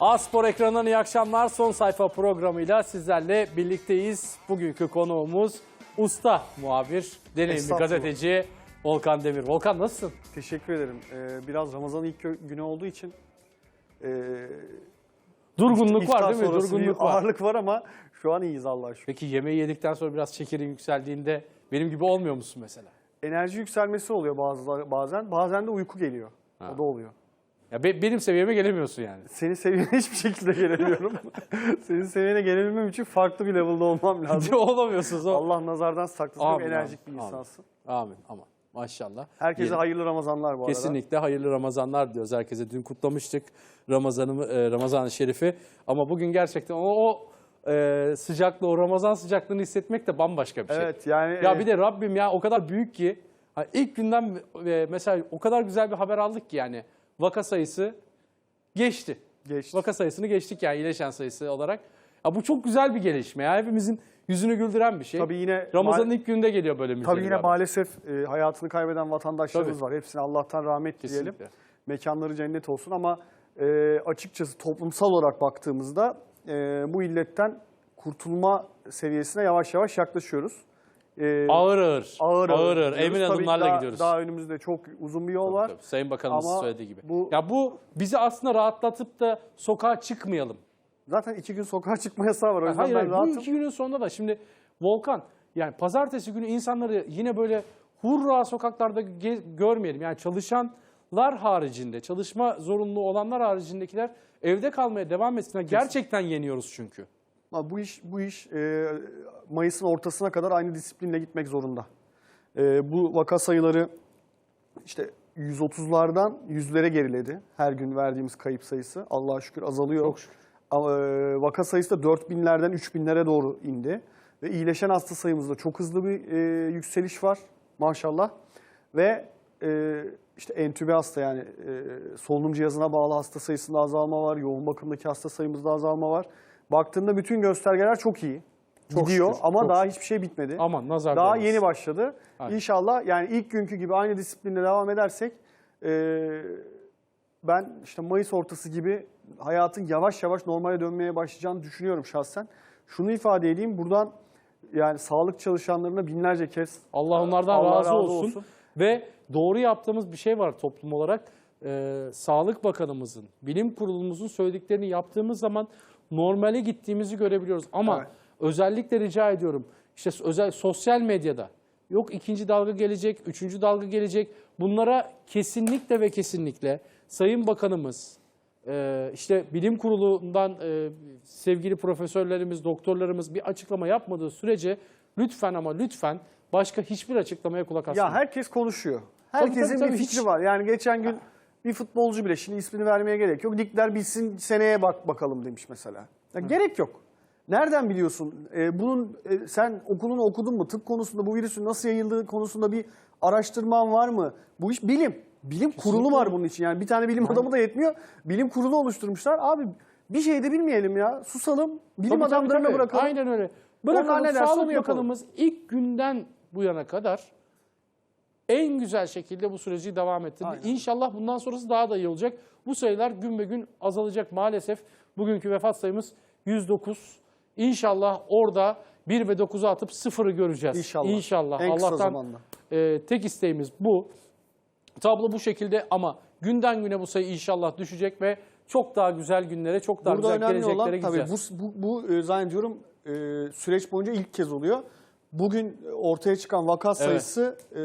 A Spor ekranından iyi akşamlar. Son sayfa programıyla sizlerle birlikteyiz. Bugünkü konuğumuz usta muhabir, deneyimli Estağfurullah. gazeteci Volkan Demir. Volkan nasılsın? Teşekkür ederim. Ee, biraz Ramazan ilk gö- günü olduğu için e, Durgunluk iftar var değil mi? sonrası bir Durgunluk var. ağırlık var ama şu an iyiyiz Allah'a şükür. Peki yemeği yedikten sonra biraz şekerin yükseldiğinde benim gibi olmuyor musun mesela? Enerji yükselmesi oluyor bazı bazen. Bazen de uyku geliyor. O da oluyor. Ya be- benim seviyeme gelemiyorsun yani. Senin seviyene hiçbir şekilde gelemiyorum. Senin seviyene gelebilmem için farklı bir level'da olmam lazım. Olamıyorsunuz o. Allah nazardan saklasın. Amin, enerjik amin, bir amin. insansın. Amin aman maşallah. Herkese Diyelim. hayırlı Ramazanlar bu arada. Kesinlikle hayırlı Ramazanlar diyoruz herkese. Dün kutlamıştık Ramazan'ı, e, Ramazan-ı Şerif'i. Ama bugün gerçekten o, o e, sıcaklığı, o Ramazan sıcaklığını hissetmek de bambaşka bir şey. Evet yani Ya e, bir de Rabbim ya o kadar büyük ki ha, ilk günden e, mesela o kadar güzel bir haber aldık ki yani vaka sayısı geçti. geçti. Vaka sayısını geçtik yani iyileşen sayısı olarak. Ya bu çok güzel bir gelişme ya. Hepimizin yüzünü güldüren bir şey. Tabii yine Ramazan'ın ma- ilk gününde geliyor böyle müjdeler. Tabii yine maalesef e, hayatını kaybeden vatandaşlarımız Tabii. var. Hepsine Allah'tan rahmet. Kesinlikle. mekanları cennet olsun ama e, açıkçası toplumsal olarak baktığımızda e, bu illetten kurtulma seviyesine yavaş yavaş yaklaşıyoruz. E, Ağır ağır. ağır ağır, gidiyoruz. Emin Tabii adımlarla daha, gidiyoruz. Daha önümüzde çok uzun bir yol Tabii, var. tabii. Sayın Bakanımızın Ama söylediği gibi. bu- Ya bu bizi aslında rahatlatıp da sokağa çıkmayalım. Zaten iki gün sokağa çıkma yasağı var. O yüzden Hayır, ben hayır, bu iki günün sonunda da şimdi Volkan yani pazartesi günü insanları yine böyle hurra sokaklarda görmeyelim. Yani çalışanlar haricinde, çalışma zorunluluğu olanlar haricindekiler evde kalmaya devam etsinler. Gerçekten yeniyoruz çünkü. Ama bu iş bu iş e, Mayıs'ın ortasına kadar aynı disiplinle gitmek zorunda. E, bu vaka sayıları işte 130'lardan yüzlere geriledi. Her gün verdiğimiz kayıp sayısı Allah'a şükür azalıyor. Çok şükür. Ama e, vaka sayısı da 4000'lerden 3000'lere doğru indi. Ve iyileşen hasta sayımızda çok hızlı bir e, yükseliş var maşallah. Ve e, işte entübe hasta yani e, solunum cihazına bağlı hasta sayısında azalma var. Yoğun bakımdaki hasta sayımızda azalma var. Baktığımda bütün göstergeler çok iyi. Çok Gidiyor şükür, ama çok daha hiçbir şey bitmedi. Aman nazar Daha değmesin. yeni başladı. Aynen. İnşallah yani ilk günkü gibi aynı disiplinle devam edersek e, ben işte Mayıs ortası gibi hayatın yavaş yavaş normale dönmeye başlayacağını düşünüyorum şahsen. Şunu ifade edeyim buradan yani sağlık çalışanlarına binlerce kez Allah onlardan Allah razı, razı olsun. olsun. Ve doğru yaptığımız bir şey var toplum olarak. Ee, Sağlık Bakanımızın, Bilim Kurulumuzun söylediklerini yaptığımız zaman normale gittiğimizi görebiliyoruz. Ama Evet. özellikle rica ediyorum işte özel sosyal medyada yok ikinci dalga gelecek, üçüncü dalga gelecek. Bunlara kesinlikle ve kesinlikle Sayın Bakanımız, e, işte bilim kurulundan e, sevgili profesörlerimiz, doktorlarımız bir açıklama yapmadığı sürece lütfen ama lütfen başka hiçbir açıklamaya kulak asmayın. ya herkes konuşuyor. Tabii, Herkesin tabii, tabii, bir fikri hiç- var. Yani geçen gün bir futbolcu bile şimdi ismini vermeye gerek yok. Ligler bitsin seneye bak bakalım demiş mesela. Ya gerek yok. Nereden biliyorsun? Ee, bunun e, sen okulunu okudun mu? Tıp konusunda bu virüsün nasıl yayıldığı konusunda bir araştırman var mı? Bu iş bilim. Bilim kurulu var bunun için. Yani bir tane bilim adamı da yetmiyor. Bilim kurulu oluşturmuşlar. Abi bir şey de bilmeyelim ya. Susalım. Bilim Tabii, tabii, adamlarına tabii. bırakalım. Aynen öyle. Bırakalım Sağlık. Bakanımız ilk günden bu yana kadar en güzel şekilde bu süreci devam ettirdi. Aynen. İnşallah bundan sonrası daha da iyi olacak. Bu sayılar gün be gün azalacak maalesef. Bugünkü vefat sayımız 109. İnşallah orada 1 ve 9'u atıp sıfırı göreceğiz. İnşallah. İnşallah. En kısa Allah'tan zamanda. e, tek isteğimiz bu. Tablo bu şekilde ama günden güne bu sayı inşallah düşecek ve çok daha güzel günlere, çok daha Burada güzel önemli olan geleceklere tabii gideceğiz. bu, bu, bu e, zannediyorum e, süreç boyunca ilk kez oluyor. Bugün ortaya çıkan vaka sayısı e,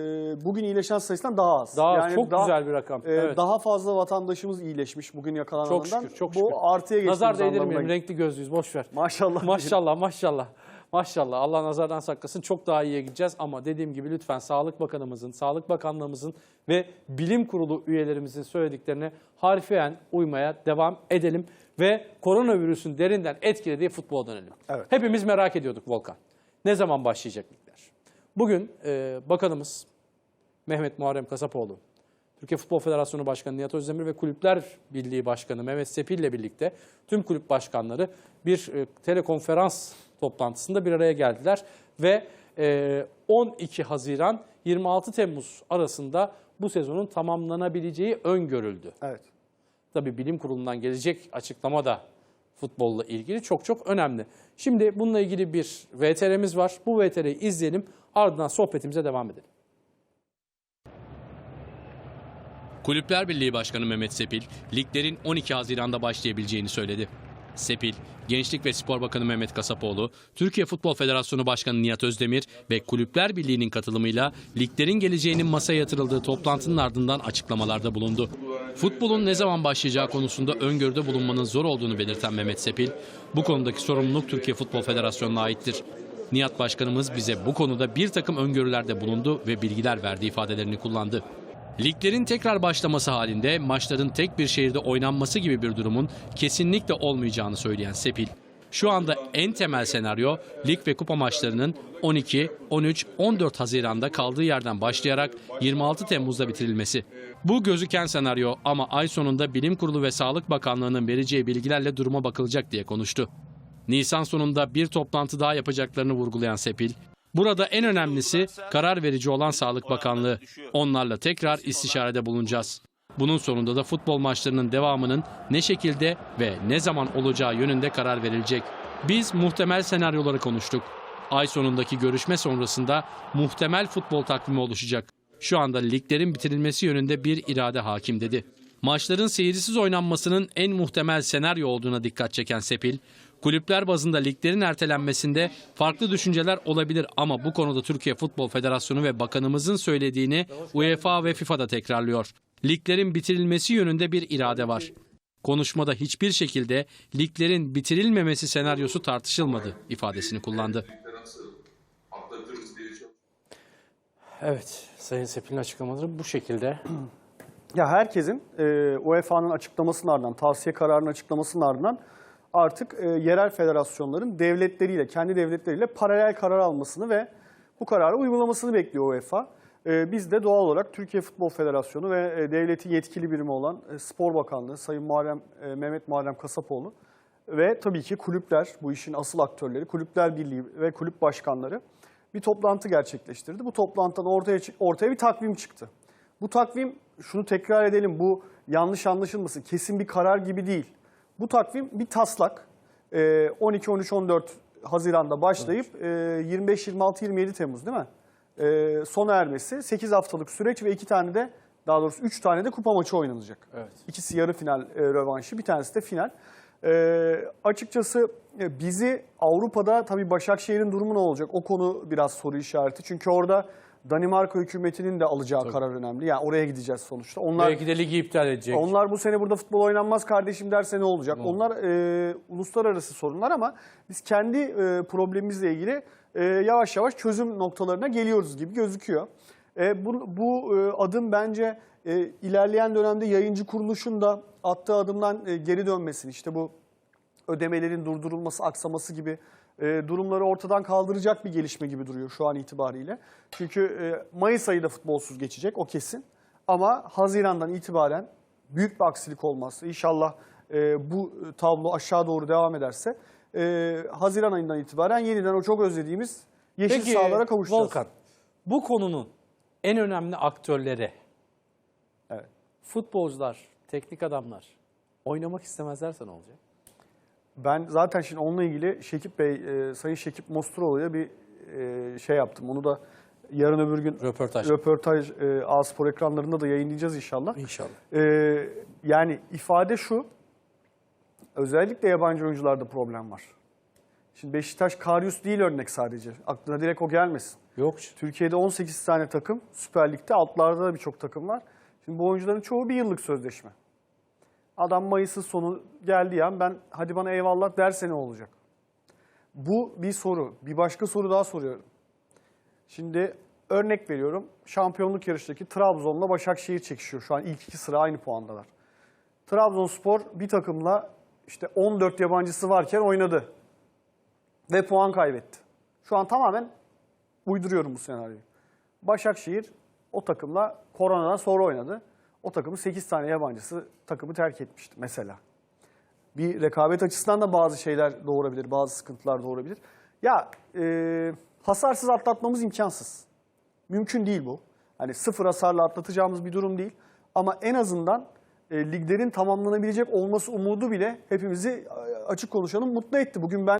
bugün iyileşen sayısından daha az. Daha çok güzel bir rakam. e, evet. Daha fazla vatandaşımız iyileşmiş bugün yakalananlardan. Çok şükür, çok Bu şükür. artıya geçtiğimiz Nazar anlamına değdirmeyelim, renkli gözlüyüz, boş ver. Maşallah. Maşallah, maşallah. Maşallah. Allah nazardan saklasın. Çok daha iyiye gideceğiz ama dediğim gibi lütfen Sağlık Bakanımızın, Sağlık Bakanlığımızın ve Bilim Kurulu üyelerimizin söylediklerine harfiyen uymaya devam edelim ve koronavirüsün derinden etkilediği futbola dönelim. Evet. Hepimiz merak ediyorduk Volkan. Ne zaman başlayacak ligler? Bugün e, bakanımız Mehmet Muharrem Kasapoğlu, Türkiye Futbol Federasyonu Başkanı Nihat Özdemir ve Kulüpler Birliği Başkanı Mehmet Sepil ile birlikte tüm kulüp başkanları bir e, telekonferans toplantısında bir araya geldiler ve e, 12 Haziran 26 Temmuz arasında bu sezonun tamamlanabileceği öngörüldü. Evet. Tabii bilim kurulundan gelecek açıklama da futbolla ilgili çok çok önemli. Şimdi bununla ilgili bir VTR'miz var. Bu VTR'yi izleyelim. Ardından sohbetimize devam edelim. Kulüpler Birliği Başkanı Mehmet Sepil, liglerin 12 Haziran'da başlayabileceğini söyledi. Sepil, Gençlik ve Spor Bakanı Mehmet Kasapoğlu, Türkiye Futbol Federasyonu Başkanı Nihat Özdemir ve Kulüpler Birliği'nin katılımıyla liglerin geleceğinin masaya yatırıldığı toplantının ardından açıklamalarda bulundu. Futbolun ne zaman başlayacağı konusunda öngörüde bulunmanın zor olduğunu belirten Mehmet Sepil, bu konudaki sorumluluk Türkiye Futbol Federasyonu'na aittir. Nihat Başkanımız bize bu konuda bir takım öngörülerde bulundu ve bilgiler verdi ifadelerini kullandı. Liglerin tekrar başlaması halinde maçların tek bir şehirde oynanması gibi bir durumun kesinlikle olmayacağını söyleyen Sepil, şu anda en temel senaryo lig ve kupa maçlarının 12, 13, 14 Haziran'da kaldığı yerden başlayarak 26 Temmuz'da bitirilmesi. Bu gözüken senaryo ama ay sonunda Bilim Kurulu ve Sağlık Bakanlığı'nın vereceği bilgilerle duruma bakılacak diye konuştu. Nisan sonunda bir toplantı daha yapacaklarını vurgulayan Sepil, Burada en önemlisi karar verici olan Sağlık Bakanlığı. Onlarla tekrar istişarede bulunacağız. Bunun sonunda da futbol maçlarının devamının ne şekilde ve ne zaman olacağı yönünde karar verilecek. Biz muhtemel senaryoları konuştuk. Ay sonundaki görüşme sonrasında muhtemel futbol takvimi oluşacak. Şu anda liglerin bitirilmesi yönünde bir irade hakim dedi. Maçların seyircisiz oynanmasının en muhtemel senaryo olduğuna dikkat çeken Sepil, kulüpler bazında liglerin ertelenmesinde farklı düşünceler olabilir ama bu konuda Türkiye Futbol Federasyonu ve bakanımızın söylediğini UEFA ve FIFA'da tekrarlıyor. Liglerin bitirilmesi yönünde bir irade var. Konuşmada hiçbir şekilde liglerin bitirilmemesi senaryosu tartışılmadı ifadesini kullandı. Evet, Sayın Sepil'in açıklamaları bu şekilde. Ya herkesin e, UEFA'nın açıklamasının ardından, tavsiye kararının açıklamasının ardından artık e, yerel federasyonların devletleriyle, kendi devletleriyle paralel karar almasını ve bu kararı uygulamasını bekliyor UEFA. E, biz de doğal olarak Türkiye Futbol Federasyonu ve e, devletin yetkili birimi olan e, Spor Bakanlığı, Sayın Muharrem, e, Mehmet Muharrem Kasapoğlu ve tabii ki kulüpler, bu işin asıl aktörleri, Kulüpler Birliği ve kulüp başkanları bir toplantı gerçekleştirdi. Bu toplantıdan ortaya ortaya bir takvim çıktı. Bu takvim, şunu tekrar edelim, bu yanlış anlaşılmasın, kesin bir karar gibi değil. Bu takvim bir taslak. Ee, 12, 13, 14 Haziran'da başlayıp e, 25, 26, 27 Temmuz değil mi? Ee, sona ermesi 8 haftalık süreç ve iki tane de daha doğrusu 3 tane de kupa maçı oynanacak. Evet. İkisi yarı final e, rövanşı, bir tanesi de final. Ee, açıkçası e, bizi Avrupa'da tabii Başakşehir'in durumu ne olacak? O konu biraz soru işareti. Çünkü orada Danimarka hükümetinin de alacağı karar önemli. Yani oraya gideceğiz sonuçta. Onlar Belki de ligi iptal edecek. onlar bu sene burada futbol oynanmaz kardeşim derse ne olacak? Onlar e, uluslararası sorunlar ama biz kendi e, problemimizle ilgili e, yavaş yavaş çözüm noktalarına geliyoruz gibi gözüküyor. E, bu bu e, adım bence e, ilerleyen dönemde yayıncı kuruluşun da attığı adımdan e, geri dönmesini işte bu ödemelerin durdurulması, aksaması gibi e, durumları ortadan kaldıracak bir gelişme gibi duruyor şu an itibariyle. Çünkü e, Mayıs ayı da futbolsuz geçecek o kesin. Ama Haziran'dan itibaren büyük bir aksilik olmazsa inşallah e, bu tablo aşağı doğru devam ederse e, Haziran ayından itibaren yeniden o çok özlediğimiz yeşil Peki sahalara kavuşacağız. Volkan, bu konunun en önemli aktörleri, Evet. futbolcular, teknik adamlar oynamak istemezlerse ne olacak? Ben zaten şimdi onunla ilgili Şekip Bey, e, Sayın Şekip Mosturoğlu'ya bir e, şey yaptım. Onu da yarın öbür gün Röportaj. röportaj e, A-Spor ekranlarında da yayınlayacağız inşallah. İnşallah. E, yani ifade şu, özellikle yabancı oyuncularda problem var. Şimdi Beşiktaş Karius değil örnek sadece. Aklına direkt o gelmesin. Yok. Türkiye'de 18 tane takım, Süper Lig'de altlarda da birçok takım var. Şimdi bu oyuncuların çoğu bir yıllık sözleşme. Adam Mayıs'ın sonu geldiği an ben hadi bana eyvallah derse ne olacak? Bu bir soru. Bir başka soru daha soruyorum. Şimdi örnek veriyorum. Şampiyonluk yarıştaki Trabzon'la Başakşehir çekişiyor. Şu an ilk iki sıra aynı puandalar. Trabzonspor bir takımla işte 14 yabancısı varken oynadı. Ve puan kaybetti. Şu an tamamen uyduruyorum bu senaryoyu. Başakşehir o takımla koronadan sonra oynadı. O takımın 8 tane yabancısı takımı terk etmişti mesela. Bir rekabet açısından da bazı şeyler doğurabilir, bazı sıkıntılar doğurabilir. Ya e, hasarsız atlatmamız imkansız. Mümkün değil bu. Hani sıfır hasarla atlatacağımız bir durum değil. Ama en azından e, liglerin tamamlanabilecek olması umudu bile hepimizi e, açık konuşalım mutlu etti. Bugün ben